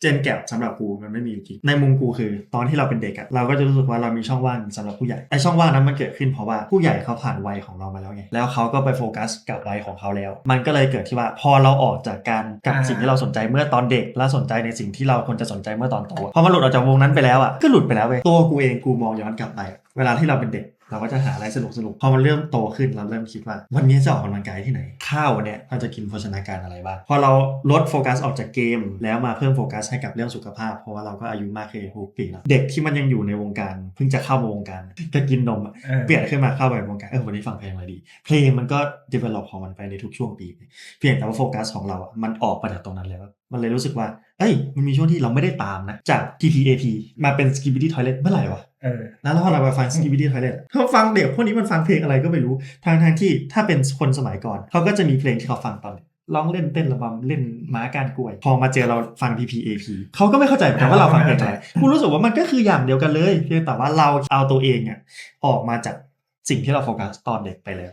เจนแก p สำหรับกูมันไม่มีอยู่จริงในมุมกูคือ ตอนที่เราเป็นเด็กอะเราก็จะรู้สึกว่าเรามีช่องว่างสำหรับผู้ใหญ่ไอช่องว่างนั้นมันเกิดขึ้นเพราะว่าผู้ใหญ่เขาผ่านวัยของเรามาแล้วไงแล้วเขาก็ไปโฟกัสกับวัยของเขาแล้ว มันก็เลยเกิดที่ว่าพอเราออกจากการกับสิ่งที่เราสนใจเมื่อตอนเด็ก และสนใจในสิ่งที่เราควรจะสนใจเมื่อตอนโตพอมันหลุดออกจากวงนั้นไปแล้วอะก็หลุดไปแล้วเว้ยตัวกูเองกูมองย้อนกลับไป เวลาที่เราเป็นเด็ก เราก็จะหาอะไรสนุกสนุกๆพอมันเริ่มโตขึ้นเราเริ่มคิดว่า วันนี้จะออกกำลังกายที่ไหน ข้าวเนี่ยเราจะกินโภชนาการอะไรบ้างพอเราลดโฟกัสออกจากเกม แล้วมาเพิ่มโฟกัสให้กับเรื่องสุขภาพ เพราะว่าเราก็อายุมากขึ้นหกปีแล้วเด็กที่มันยังอยู่ในวงการเพิ่งจะเข้ามาวงการจะกินนมอะเออเปลี่ยนขึ้นมาเข้าไปวงการเออวันนี้ฟังเพลงอะไรดีเพลงมันก็ develop ของมันไปในทุกช่วงปี เพียงแต่ว่าโฟกัสของเราอะมันออกไปจากตรงนั้นแล้วมันเลยรู้สึกว่า เอ้ย มันมีช่วงที่เราไม่ได้ตามนะ จาก TPAP มาเป็น Skibidi Toilet เมื่อไหร่วะเออแล้วพอเราไปฟัง Skibidi Toilet ถ้าฟังเด็กพวกนี้มันฟังเพลงอะไรก็ไม่รู้ ทางทางที่ถ้าเป็นคนสมัยก่อน เขาก็จะมีเพลงที่เขาฟังตอนเด็กร้องเล่นเต้นระบำเล่นม้าการกล้วย พอมาเจอเราฟัง TPAP เขาก็ไม่เข้าใจเหมือนกันว่าเราฟังเพลงอะไรกูรู้สึกว่ามันก็คืออย่างเดียวกันเลย เพียงแต่ว่าเราเอาตัวเองอะออกมาจากสิ่งที่เราโฟกัสตอนเด็กไปแล้ว